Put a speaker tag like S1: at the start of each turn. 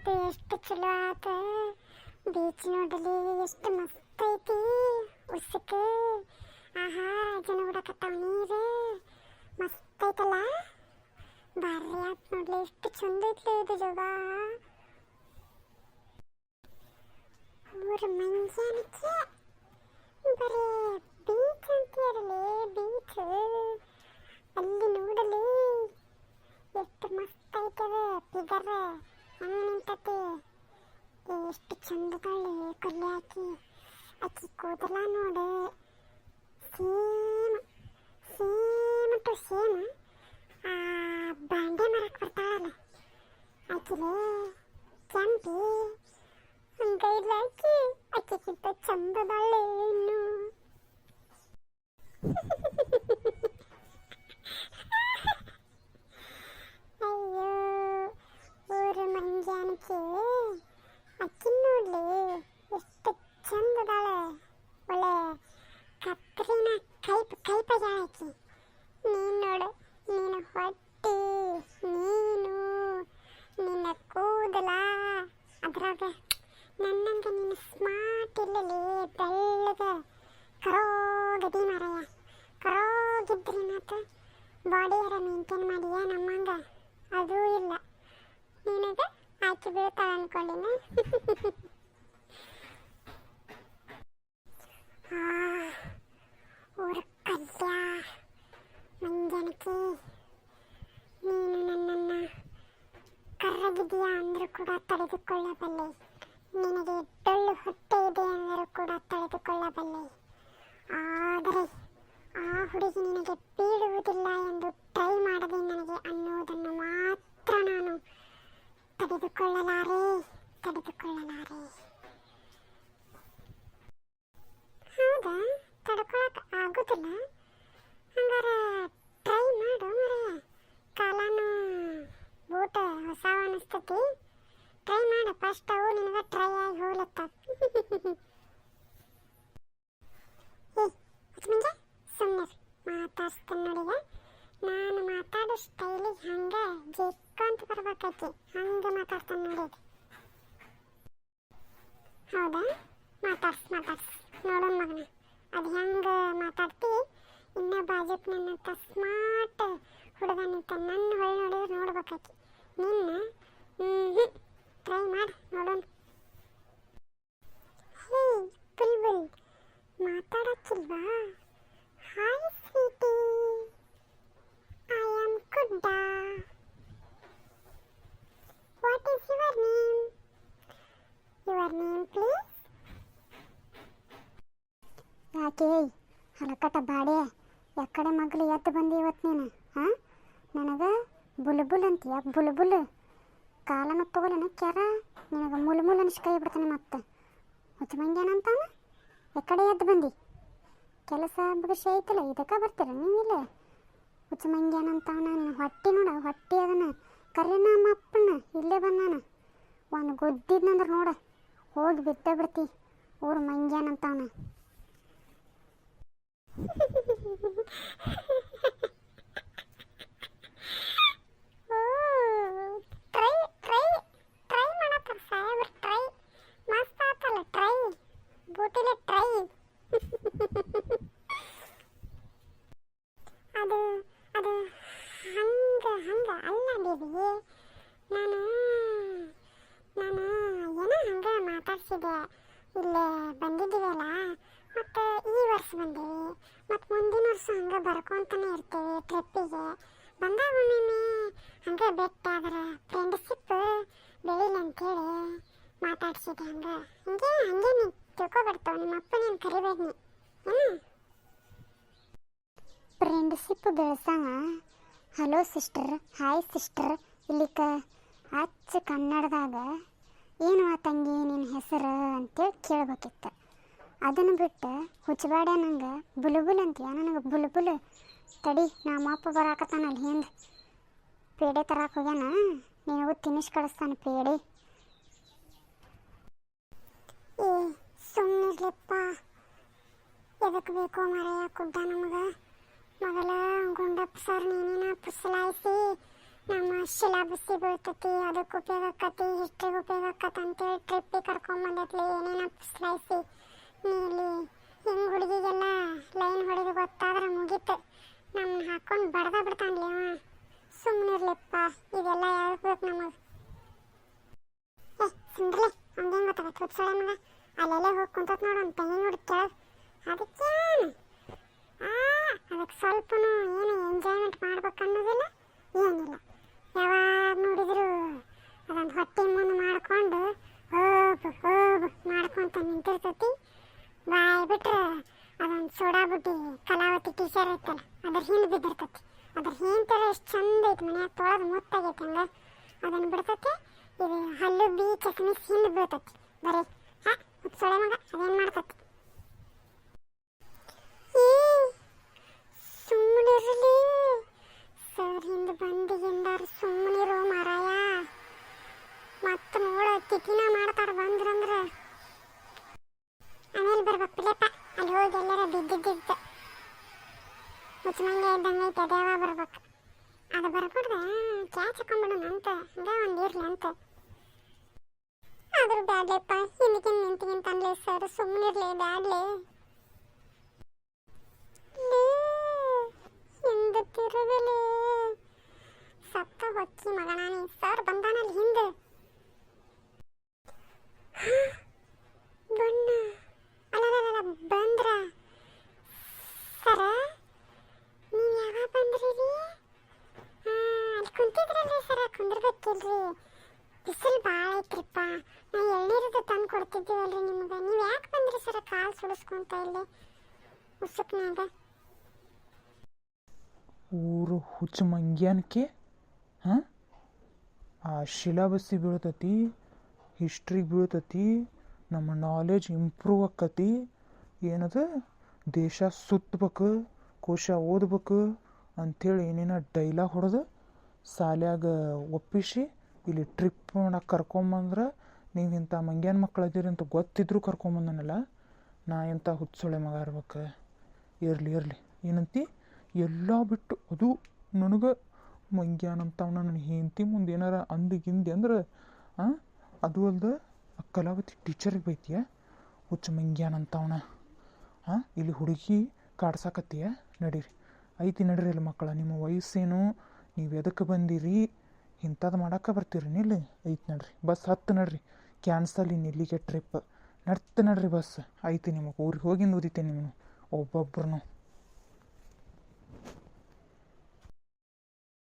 S1: ಬಂದಿದ್ದು ಎಷ್ಟು ಚಲೋ ಆತ. ಬೀಚ್ ನೋಡಲಿ, ಎಷ್ಟು ಮಸ್ತ್ ಐತಿ. ಉಸುಕ, ಆಹಾ ಜನ ಬಿಡಕತ್ತಾವ ನೀರು. ಮಸ್ತ್ ಐತಲ್ಲ. ಬಾರಿ ಆತ್ ನೋಡ್ಲಿ, ಎಷ್ಟು ಚಂದ ಐತ್ಲಿ ಇದು ಜಗ. ಊರ ಮಂಜಾನಕ್ಕೆ ಬರೀ ಬೀಚ್ ಅಂತೀರಲಿ ಬೀಚ್. ಅಲ್ಲಿ ನೋಡಲಿ, ಎಷ್ಟು ಮಸ್ತ್ ಐತದ ಫಿಗರ್. ಹಂಗೆ ನಿಂತತಿ ಎಷ್ಟು ಚಂದದಾಳೆ ಕೊಲ್ಲಿ ಹಾಕಿ. ಅಕ್ಕಿ ಕೂದಲ ನೋಡು. Same same to same. ಆ, ಬಾಂಡೆ ಮರಕ್ಕೆ ಬರ್ತಾಳಲ್ಲ. ಆಕಿಲೆ ಕೆಂಪಿ ಹಂಗೈಲ್ಲ ಆಕಿ ಆಕಿಗಿಂತ ಚಂದದಾಳೆ ಇನ್ನು ಅಯ್ಯೋ ಊರು ಮಂಜಾನಕ್ಕೆ ಅಕ್ಕಿ ನೋಡ್ಲಿ ಎಷ್ಟು ಚಂದದಾಳೆ ಒಳ್ಳೆ ಕತ್ರಿನ ಕೈಪ್ ಕೈಪಗ ಆಕಿ ನೀನು ನೋಡು ನೀನು ಹೊಟ್ಟಿ ನೀನು ನಿನ್ನ ಕೂದಲ ಅದ್ರಾಗ ನನ್ನಂಗ ನೀನು ಸ್ಮಾರ್ಟ್ ಇಲ್ಲಲಿ ಬೆಳ್ಳಗ ಕರೋಗದಿ ಮಾರಾಯ ಕರೋಗಿದ್ರಿ ಮಾತು ಬಾಡಿಯರ ಮೇಂಟೈನ್ ಮಾಡಿಯ ನಮ್ಮಂಗ ಅದೂ ಇಲ್ಲ ನಿನಗೆ ಆಚೆ ಬೀಳ್ತಾಳೆ ಅನ್ಕೊಂಡಿನ ಆ ಊರ ಕಲ್ಯ ಮಂಜನಕ್ಕೆ ನೀನು ನನ್ನನ್ನು ಕರ್ರಗಿದೆಯಾ ಅಂದರೂ ಕೂಡ ತಡೆದುಕೊಳ್ಳಬಲ್ಲೆ ನಿನಗೆ ಡೊಳ್ಳು ಹೊಟ್ಟೆ ಇದೆ ಅಂದರೂ ಕೂಡ ತಡೆದುಕೊಳ್ಳಬಲ್ಲೆ ಆದರೆ ಆ ಹುಡುಗಿ ನಿನಗೆ ಬೀಳುವುದಿಲ್ಲ ಎಂದು ಟ್ರೈ ಮಾಡದೆ ನನಗೆ ಅನ್ನುವುದನ್ನು ಮಾತ್ರ ನಾನು ತಡೆದುಕೊಳ್ಳಲಾರೆ ತಡೆದುಕೊಳ್ಳಲಾರೆ ಹೌದಾ ತಡ್ಕೊಳಕ್ ಆಗುದಿಲ್ಲ ಹಂಗಾರೆ ಟ್ರೈ ಮಾಡು ಮರೆಯ ಕಾಲನು ಬೂಟ ಹೊಸ ಅನಿಸ್ತತಿ ಟ್ರೈ ಮಾಡು ಫಸ್ಟ್ ಅವು ನಿನಗೆ ಟ್ರೈ ಆಗಿ ಹೋಗ್ಲತ್ತ ಏ ಮುಂಜ ಸುಮ್ಮನೆ ಮಾತಾಡ್ಸ್ತಾನೆ ನೋಡಿಗ ನಾನು ಮಾತಾಡೋ ಸ್ಟೈಲಿಗೆ ಹಂಗೆ ಬರ್ಬೇಕೈತಿ ಹಂಗೆ ಮಾತಾಡ್ತಾನೆ ನೋಡಿ. ಹೌದಾ? ಮಾತಾಡ್ಸ್ ಮಾತಾಡ್ಸ್. ನೋಡೋಣ ಮಗನ. ಅದು ಹೆಂಗೆ ಮಾತಾಡ್ತಿ? ಇನ್ನ ಬಾಜುಕ್ ನನ್ನ ಸ್ಮಾರ್ಟ್ ಹುಡುಗ ನಿಂತ ನನ್ನ ಹೊಳೆ ನೋಡಿದ್ರೆ ನೋಡ್ಬೇಕಾಕಿ. ನಿನ್ನ? ಟ್ರೈ ಮಾಡಿ, ನೋಡೋಣ. ಹೇ, ಬುಲ್ಬುಲ್. ಮಾತಾಡಕ್ಕಿಲ್ವಾ? ಹಾಯ್ ಸ್ವೀಟಿ ಹಲಕಟ ಬಾಡೆ. ಎಕ್ಕಡೆ ಮಗ್ಲು ಎದ್ದು ಬಂದಿ ಇವತ್ತು ನೀನು, ಹಾಂ? ನನಗೆ ಬುಲ್ಬುಲ್ ಅಂತೀಯ, ಬುಲ್ಬುಲ್. ಕಾಲನ ತಗೊಲೇನ ಕೆರ, ನಿನಗೆ ಮುಲ್ ಮುಲ್ ಕೈ ಬಿಡ್ತಾನೆ ಮತ್ತೆ. ಹುಚ್ಚ ಮಂಗ್ಯಾನಂತಾನ ಎಕ್ಕಡೆ ಎದ್ದು ಬಂದಿ? ಕೆಲಸ ಬಗಸಿ ಐತಲ್ಲ, ಇದಕ್ಕೆ ಬರ್ತೀರ ನೀವಿಲ್ಲ ಹುಚ್ಚ ಮಂಗ್ಯಾನಂತಾವನ ನಿನ್ನ ಹೊಟ್ಟೆ ನೋಡ, ಹೊಟ್ಟೆ ಅದನ್ನ ಕರೆನ ಅಪ್ಪನ ಇಲ್ಲೇ ಬಂದಾನ. ಒಂದು ಗೊದ್ದಿದ್ನಂದ್ರೆ ನೋಡ, ಹೋಗಿ ಬಿದ್ದ ಬಿಡ್ತಿ, ಊರು ಮಂಗ್ಯಾನಂತಾವನ ನಾನು ನಾನು ಏನೋ ಹಂಗ ಮಾತಾಡ್ಸಿದೆ ಇಲ್ಲೇ ಬಂದಿದ್ದೀವಲ್ಲ ಮತ್ತು ಈ ವರ್ಷ ಬಂದೇವಿ. ಮತ್ತು ಮುಂದಿನ ವರ್ಷ ಹಂಗೆ ಬರ್ಕೊಂತಾನೆ ಇರ್ತೀವಿ ಟ್ರಿಪ್ಪಿಗೆ ಬಂದಾಗ ಒಮ್ಮೊಮ್ಮೆ ಹಂಗೆ ಬೆಟ್ಟ ಅದರ ಫ್ರೆಂಡ್ಶಿಪ್ ಬೆಳಿಲಿ ಅಂತೇಳಿ ಮಾತಾಡ್ಸಿದೆ ಹಂಗೆ. ಹಂಗೆ ಹಂಗೆ ನೀ ತಿಳ್ಕೊಬಿಡ್ತಾವ ನಿಮ್ಮ ಅಪ್ಪ ನೀನು ಕರಿಬೇಡಿ ಏನು? ಫ್ರೆಂಡ್ಶಿಪ್ ಬೆಳೆಸಂಗ ಹಲೋ ಸಿಸ್ಟರ್ ಹಾಯ್ ಸಿಸ್ಟರ್ ಇಲ್ಲಿಕ ಅಚ್ಚ ಕನ್ನಡದಾಗ ಏನು ಆ ತಂಗಿ ನಿನ್ನ ಹೆಸರು? ಅಂತೇಳಿ ಕೇಳ್ಬೇಕಿತ್ತು. ಅದನ್ನು ಬಿಟ್ಟು ಹುಚ್ಚಬೇಡ ನಂಗೆ? ಬುಲುಬುಲ್ ಅಂತೀಯ? ನನಗೆ ಬುಲುಬುಲ್. ತಡಿ ನಮ್ಮ ಅಪ್ಪ ಬರಾಕತ್ತಾನ ಅಲ್ಲಿ ಹಿಂದೆ. ಪೇಡೆ ತರಕ್ಕೆ ಹೋಗ್ಯಾನ? ನೀವು ತಿನ್ನಿಸ್ ಕಳಿಸ್ತಾನೆ ಪೇಡೆ. ಏ ಸುಮ್ಮನಿರ್ಲಿಪ್ಪ ಎದಕ್ಕೆ ಬೇಕೋ ಮರೆಯ ಕುಡ್ಡ ನಮಗೆ. ಮೊದಲ ಗುಂಡಪ್ಪ ಸರ್ ನೀನೇನ ಪುಸಲಾಯಿಸಿ? ನಮ್ಮ ಶಿಲಾಬಸ್ಸಿ ಬೀಳ್ತತಿ ಅದಕ್ಕೆ ಉಪಯೋಗ ಆಕತಿ ಹಿಸ್ಟ್ರಿಗೆ ಉಪಯೋಗ ಆಕತಿ ಅಂತೇಳಿ ಟ್ರಿಪ್ಪಿಗೆ ಕರ್ಕೊಂಬಂದೈತಿ ಏನೇನ ನೀಲಿ, ಹಿಂಗೆ ಹುಡುಗಿಗೆಲ್ಲ ಲೈನ್ ಹೊಡೆದು ಗೊತ್ತಾದ್ರೆ ಮುಗೀತು. ನಮ್ಮನ್ನ ಹಾಕೊಂಡು ಬಡ್ದ ಬಿಡ್ತಾನ್ಲಿ ಸುಮ್ಮನಿರ್ಲಿಪ್ಪ ಇದೆಲ್ಲ ಯಾವ್ದಕ್ಕೆ ನಮಗೆ? ಏ ಸುಂದ್ರಲೆ ಹಂಗೇನು ಗೊತ್ತಾಗ ಹುಚ್ಚೊಳೆ ಮಗ. ಅಲ್ಲೆಲ್ಲೇ ಹೋಗಿ ಕುಂತತ್ ನೋಡು ಅಂತ ತೆಂಗಿನ ನೋಡಿ ಕೇಳ ಅದಕ್ಕೇನು? ಅದಕ್ಕೆ ಸ್ವಲ್ಪನೂ ಏನು ಎಂಜಾಯ್ಮೆಂಟ್ ಮಾಡ್ಬೇಕನ್ನೋದಿಲ್ಲ? ಏನಿಲ್ಲ ಯಾವಾಗ ನೋಡಿದ್ರು ಅದೊಂದು ಹೊಟ್ಟೆ ಮುಂದೆ ಮಾಡ್ಕೊಂಡು ಹೋಗು ಹೋಗು ಮಾಡ್ಕೊಂತ ನಿಂತಿರ್ತೈತಿ ಬಾಯ್ ಬಿಟ್ರೆ ಅದೊಂದು ಸೋಡಾ ಬುಡ್ಡಿ ಕಲಾವತಿ ಟೀಚರ್ ಐತಲ್ಲ ಅದ್ರ ಹಿಂದೆ ಬಿದ್ದಿರ್ತೈತಿ ಅದ್ರ ಹಿಂತರ ಎಷ್ಟು ಚಂದ ಐತಿ ಮನ್ಯಾಗ ತೊಳೆದು ಮುತ್ತಾಗೈತೆ ಹಂಗೆ ಅದನ್ನು ಬಿಡ್ತೈತಿ. ಇದು ಹಲ್ಲು ಬಿ ಚಸ್ಮಿಸ್ ಹಿಂದೆ ಬೀಳ್ತೈತಿ. ಬರೀ, ಹಾ ಸೊಳೆ ಮಗ ಅದೇನು ಮಾಡ್ತೈತಿ? ಸುಮ್ಮನಿರಲಿ ಸರ್ ಹಿಂದೆ ಬಂದು ಎಂದಾರು ಸುಮ್ಮನಿರೋ ಮಾರಾಯ. ಮತ್ತೆ ನೋಡ ತಿಥಿನ ಮಾಡ್ತಾರ ಬಂದ್ರಂದ್ರೆ. ಆಮೇಲೆ ಬರ್ಬೇಕು ಪಿಲೆಪ್ಪ ಅಲ್ಲಿ ಹೋಗಿ ಎಲ್ಲರ ಬಿದ್ದಿದ್ದಿದ್ದು. ಮುಚ್ಚಮಂಗೆ ಇದ್ದಂಗೆ ಐತೆ ಬರ್ಬೇಕು. ಅದು ಬರ್ಬಿಡ್ದ ಕ್ಯಾಚ್ ಹಾಕೊಂಡ್ಬಿಡೋಣ ಅಂತ ಹಂಗೆ ಒಂದು ಇರ್ಲಿ ಅಂತ ಆದ್ರೂ ಬ್ಯಾಡ್ಲೆಪ್ಪ ಹಿಂದಕ್ಕಿಂತ ನಿಂತಿಗಿಂತ ಅನ್ಲಿ ಸರ್ ಸುಮ್ಮನಿರ್ಲಿ ಬ್ಯಾಡ್ಲೆ ಹಿಂದೆ ತಿರುಗಲಿ ಸತ್ತ ಹೊಕ್ಕಿ ಮಗನಾನಿ ಸರ್ ಬಂದಾನಲ್ಲಿ ಹಿಂದೆ ಬಣ್ಣ ಅಲ್ಲ ಬಂದ್ರ ಸರ ನೀವು ಯಾವಾಗ ಬಂದ್ರಿ ರೀ ಅಲ್ಲಿ ಕುಂತಿದ್ರಲ್ರಿ ಸರ ಕುಂದಿರ್ಬೇಕಿಲ್ರಿ. ಬಿಸಿಲು ಭಾಳ ಐತ್ರಿಪ್ಪ. ನಾ ಎಳ್ನೀರದು ತಂದು ಕೊಡ್ತಿದ್ದೀವಲ್ರಿ ನಿಮ್ಗೆ. ನೀವು ಯಾಕೆ ಬಂದ್ರಿ ಸರ ಕಾಲು ಸುಡಿಸ್ಕೊಂತ ಇಲ್ಲಿ ಉಸುಕ್ನಾಗ
S2: ಊರು ಹುಚ್ಚು ಮಂಗ್ಯಾನಕ್ಕೆ ಹಾಂ? ಆ ಶಿಲಾಬಸ್ಸಿ ಬೀಳ್ತತಿ ಹಿಸ್ಟ್ರಿಗೆ ಬೀಳ್ತತಿ, ನಮ್ಮ ನಾಲೆಜ್ ಇಂಪ್ರೂವ್ ಆಕತಿ ಏನದು? ದೇಶ ಸುತ್ತಬೇಕು ಕೋಶ ಓದ್ಬೇಕು, ಅಂಥೇಳಿ ಏನೇನ ಡೈಲಾಗ್ ಹೊಡೆದು ಸಾಲ್ಯಾಗ ಒಪ್ಪಿಸಿ, ಇಲ್ಲಿ ಟ್ರಿಪ್ ಮಾಡಕ್ಕೆ ಕರ್ಕೊಂಬಂದ್ರೆ ನೀವು ಇಂಥ ಮಂಗ್ಯಾನ ಮಕ್ಳು ಅದೀರಿ ಅಂತ ಗೊತ್ತಿದ್ರು ಕರ್ಕೊಂಬಂದನಲ್ಲ, ನಾ ಎಂಥ ಹುಚ್ಚೊಳೆ ಮಗ ಇರ್ಬೇಕು? ಇರಲಿ ಇರಲಿ. ಏನಂತಿ? ಎಲ್ಲ ಬಿಟ್ಟು ಅದು ನನಗೆ ಮಂಗ್ಯಾನ್ ಅಂತವ್ ನನ್ನ ಹೆಂಡತಿ ಮುಂದೆ ಏನಾರ ಅಂದು ಗಿಂದಿ ಅಂದ್ರೆ ಹಾಂ ಅದು ಅಲ್ಲದೆ ಆ ಕಲಾವತಿ ಟೀಚರಿಗೆ ಬೈತೀಯ? ಹುಚ್ಚ ಮಂಗ್ಯಾನ್ ಅಂತವನ. ಹಾಂ ಇಲ್ಲಿ ಹುಡುಗಿ ಕಾಡ್ಸಾಕತ್ತೀಯ? ನಡೀರಿ. ಐತಿ ನಡೀರಿ ಇಲ್ಲಿ ಮಕ್ಕಳ, ನಿಮ್ಮ ವಯಸ್ಸೇನು ನೀವು ಎದಕ್ಕೆ ಬಂದಿರಿ? ಇಂಥದ್ದು ಮಾಡಕ್ಕೆ ಬರ್ತೀರಿ ನಿಲ್ಲಿ. ಐತಿ ನಡ್ರಿ, ಬಸ್ ಹತ್ತು ನಡ್ರಿ. ಕ್ಯಾನ್ಸಲ್ ಇನ್ನು ಇಲ್ಲಿಗೆ ಟ್ರಿಪ್. ನಡ್ತು ನಡ್ರಿ ಬಸ್. ಐತಿ ನಿಮಗೆ ಊರಿಗೆ ಹೋಗಿಂದು ಓದಿತೆ ನಿಮ್ಮನ್ನು ಒಬ್ಬೊಬ್ರು